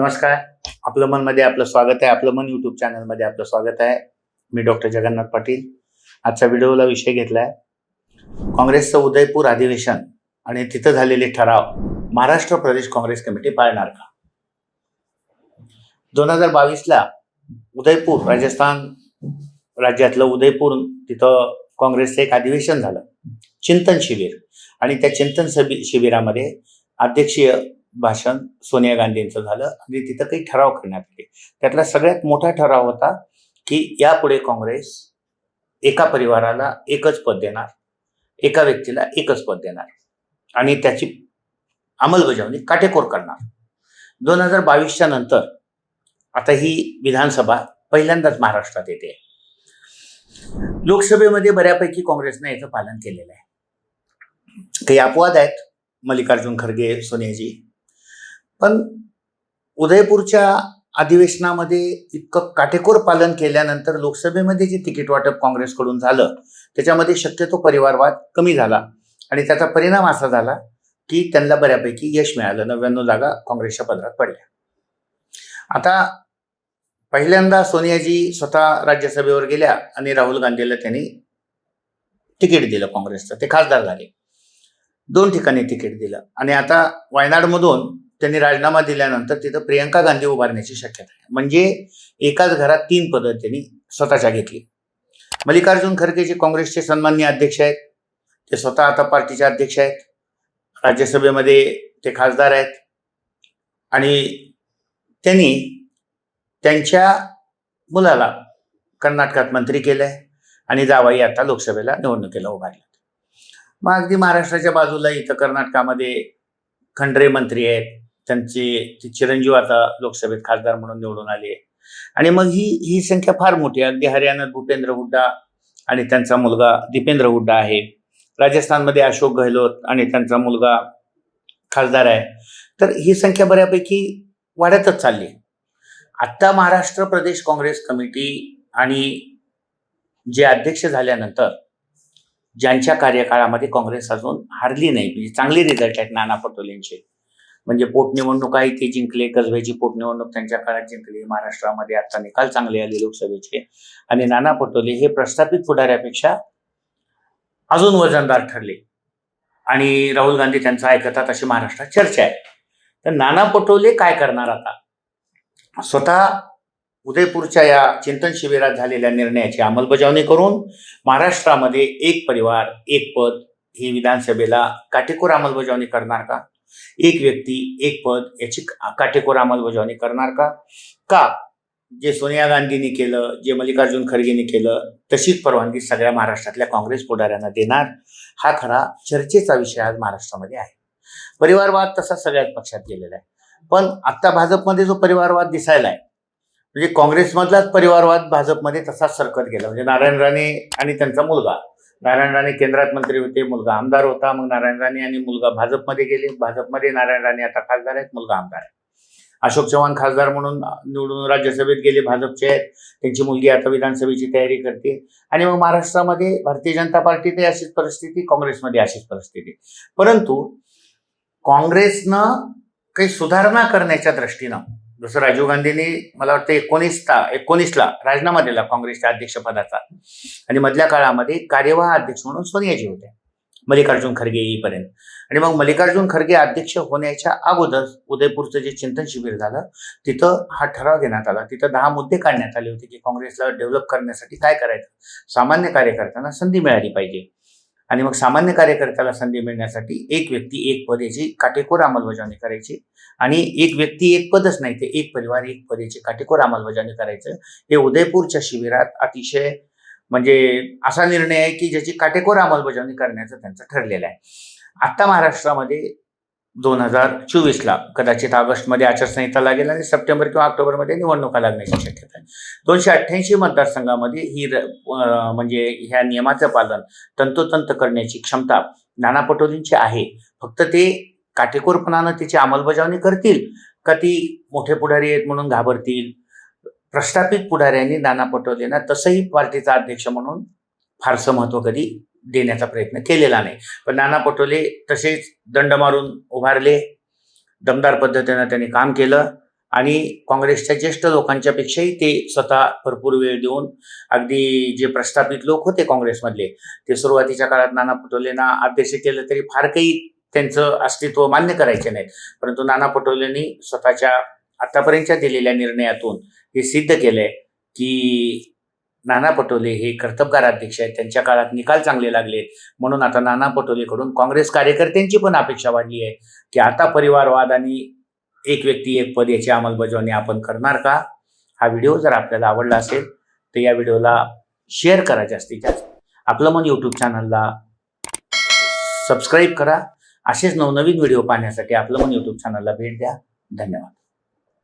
नमस्कार. आपलं मनमध्ये आपलं स्वागत आहे. आपलं मन युट्यूब चॅनलमध्ये आपलं स्वागत आहे. मी डॉक्टर जगन्नाथ पाटील. आजच्या व्हिडिओला विषय घेतलाय. काँग्रेसचं उदयपूर अधिवेशन आणि तिथं झालेले ठराव महाराष्ट्र प्रदेश काँग्रेस कमिटी पाळणार का? दोन हजार बावीसला उदयपूर राजस्थान राज्यातलं उदयपूर तिथं काँग्रेसचं एक अधिवेशन झालं. चिंतन शिबिर. आणि त्या चिंतन शिबिरामध्ये अध्यक्षीय भाषण सोनिया गांधींचं झालं. आणि तिथं काही ठराव करण्यात आले. त्यातला सगळ्यात मोठा ठराव होता की यापुढे काँग्रेस एका परिवाराला एकच पद देणार एका व्यक्तीला एकच पद देणार आणि त्याची अंमलबजावणी काटेकोर करणार. दोन हजार बावीसच्या नंतर आता ही विधानसभा पहिल्यांदाच महाराष्ट्रात येते. लोकसभेमध्ये बऱ्यापैकी काँग्रेसनं याचं पालन केलेलं आहे. काही अपवाद आहेत मल्लिकार्जुन खरगे सोनियाजी. पण उदयपूरच्या अधिवेशनामध्ये इतकं काटेकोर पालन केल्यानंतर लोकसभेमध्ये जे तिकीट वाटप काँग्रेसकडून झालं त्याच्यामध्ये शक्यतो परिवारवाद कमी झाला. आणि त्याचा परिणाम असा झाला की त्यांना बऱ्यापैकी यश मिळालं. नव्याण्णव जागा काँग्रेसच्या पदरात पडल्या. आता पहिल्यांदा सोनियाजी स्वतः राज्यसभेवर गेल्या आणि राहुल गांधीला त्यांनी तिकीट दिलं काँग्रेसचं. ते खासदार झाले. दोन ठिकाणी तिकीट दिलं. आणि आता वायनाडमधून त्यांनी राजीनामा दिल्यानंतर तिथं प्रियंका गांधी उभारण्याची शक्यता आहे. म्हणजे एकाच घरात तीन पदं त्यांनी स्वतःच्या घेतली. मल्लिकार्जुन खरगे जे काँग्रेसचे सन्मान्य अध्यक्ष आहेत ते स्वतः आता पार्टीचे अध्यक्ष आहेत राज्यसभेमध्ये ते खासदार आहेत. आणि त्यांनी त्यांच्या मुलाला कर्नाटकात मंत्री केलं आहे आणि जावाई आता लोकसभेला निवडणुकीला उभारल्या मग अगदी महाराष्ट्राच्या बाजूला इथं कर्नाटकामध्ये खंडरे मंत्री आहेत त्यांचे चिरंजीव आता लोकसभेत खासदार म्हणून निवडून आले आणि मग ही ही संख्या फार मोठी आहे. अगदी हरियाणात भूपेंद्र हुड्डा आणि त्यांचा मुलगा दीपेंद्र हुड्डा आहे. राजस्थानमध्ये अशोक गहलोत आणि त्यांचा मुलगा खासदार आहे. तर ही संख्या बऱ्यापैकी वाढतच चालली आत्ता महाराष्ट्र प्रदेश काँग्रेस कमिटी आणि जे अध्यक्ष झाल्यानंतर ज्यांच्या कार्यकाळामध्ये काँग्रेस अजून हारली नाही म्हणजे चांगले रिझल्ट आहेत नाना पटोलेंचे. म्हणजे पोटनिवडणूक आहे ते जिंकले कसब्याची पोटनिवडणूक त्यांच्या काळात जिंकली महाराष्ट्रामध्ये आता निकाल चांगले आले लोकसभेचे. आणि नाना पटोले हे प्रस्थापित पुढाऱ्यापेक्षा अजून वजनदार ठरले. आणि राहुल गांधी त्यांचं ऐकतात अशी महाराष्ट्रात चर्चा आहे. तर नाना पटोले काय करणार आता? स्वतः उदयपूरच्या या चिंतन शिबिरात झालेल्या निर्णयाची अंमलबजावणी करून महाराष्ट्रामध्ये एक परिवार एक पद ही विधानसभेला काटेकोर अंमलबजावणी करणार का? एक व्यक्ती एक पद याची काटेकोर अंमलबजावणी करणार का? का? जे सोनिया गांधींनी केलं जे मल्लिकार्जुन खरगेंनी केलं तशीच परवानगी सगळ्या महाराष्ट्रातल्या काँग्रेस पुढाऱ्यांना देणार हा खरा चर्चेचा विषय आज महाराष्ट्रामध्ये आहे. परिवारवाद तसा सगळ्याच पक्षात गेलेला आहे. पण आत्ता भाजपमध्ये जो परिवारवाद दिसायला आहे म्हणजे काँग्रेसमधलाच परिवारवाद भाजपमध्ये तसाच सरकत गेला. म्हणजे नारायण राणे आणि त्यांचा मुलगा नारायण राणे केंद्रात मंत्री होते मुलगा आमदार होता मग नारायण राणे आणि मुलगा भाजपमध्ये गेले. भाजपमध्ये नारायण राणे आता खासदार आहेत मुलगा आमदार आहे. अशोक चव्हाण खासदार म्हणून निवडून राज्यसभेत गेले भाजपचे आहेत. त्यांची मुलगी आता विधानसभेची तयारी करते. आणि मग महाराष्ट्रामध्ये भारतीय जनता पार्टीतही अशीच परिस्थिती काँग्रेसमध्ये अशीच परिस्थिती. परंतु काँग्रेसनं काही सुधारणा करण्याच्या दृष्टीनं जसं राजीव गांधींनी मला वाटतं एकोणीसला एकोणीसला राजीनामा दिला काँग्रेसच्या अध्यक्षपदाचा. आणि मधल्या काळामध्ये कार्यवाह अध्यक्ष म्हणून सोनियाजी होते. मल्लिकार्जुन खरगे येईपर्यंत. आणि मग मल्लिकार्जुन खरगे अध्यक्ष होण्याच्या अगोदर उदयपूरचं जे चिंतन शिबिर झालं तिथं हा ठराव घेण्यात आला. तिथं दहा मुद्दे काढण्यात आले होते की काँग्रेसला डेव्हलप करण्यासाठी काय करायचं? सामान्य कार्यकर्त्यांना संधी मिळाली पाहिजे. आणि मग सामान्य कार्यकर्त्याला संधी मिळण्यासाठी एक व्यक्ती एक पद याची काटेकोर अंमलबजावणी करायची. आणि एक व्यक्ती एक पदच नाही ते एक परिवार एक पद याची काटेकोर अंमलबजावणी करायचं. हे उदयपूरच्या शिबिरात अतिशय म्हणजे असा निर्णय आहे की ज्याची काटेकोर अंमलबजावणी करण्याचं त्यांचं ठरलेलं आहे. आत्ता महाराष्ट्रामध्ये दोन हजार चोवीसला कदाचित ऑगस्टमध्ये आचारसंहिता लागेल आणि सप्टेंबर किंवा ऑक्टोबरमध्ये निवडणुका लागण्याची शक्यता आहे. दोनशे अठ्ठ्याऐंशी मतदारसंघामध्ये ही र- म्हणजे ह्या नियमाचं पालन तंतोतंत करण्याची क्षमता नाना पटोलींची आहे. फक्त ते काटेकोरपणानं तिची अंमलबजावणी करतील का ती मोठे पुढारी आहेत म्हणून घाबरतील? प्रस्थापित पुढाऱ्यांनी नाना पटोलेंना तसंही पार्टीचा अध्यक्ष म्हणून फारसं महत्त्व कधी देण्याचा प्रयत्न केलेला नाही. पण नाना पटोले तसेच दंड मारून उभारले. दमदार पद्धतीनं त्यांनी काम केलं आणि काँग्रेसच्या ज्येष्ठ लोकांच्यापेक्षाही ते स्वतः भरपूर वेळ देऊन अगदी जे प्रस्थापित लोक होते काँग्रेसमधले ते सुरुवातीच्या काळात नाना पटोलेंना अध्यक्ष केलं तरी फार काही त्यांचं अस्तित्व मान्य करायचे नाहीत. परंतु नाना पटोलेंनी स्वतःच्या आतापर्यंतच्या दिलेल्या निर्णयातून हे सिद्ध केलंय की नाना पटोले हे कर्तबगार अध्यक्ष आहेत. त्यांच्या काळात निकाल चांगले लागले. म्हणून आता नाना पटोलेकडून काँग्रेस कार्यकर्त्यांची पण अपेक्षा वाढली आहे. की आता परिवारवाद आणि एक व्यक्ती एक पद याची अंमलबजावणी आपण करणार का? हा व्हिडिओ जर आपल्याला आवडला असेल तर या व्हिडिओला शेअर करा जास्तीत जास्त. आपलं मन यूट्यूब चॅनलला सबस्क्राईब करा. असेच नवनवीन व्हिडिओ पाहण्यासाठी आपलं मन यूट्यूब चॅनलला भेट द्या. धन्यवाद.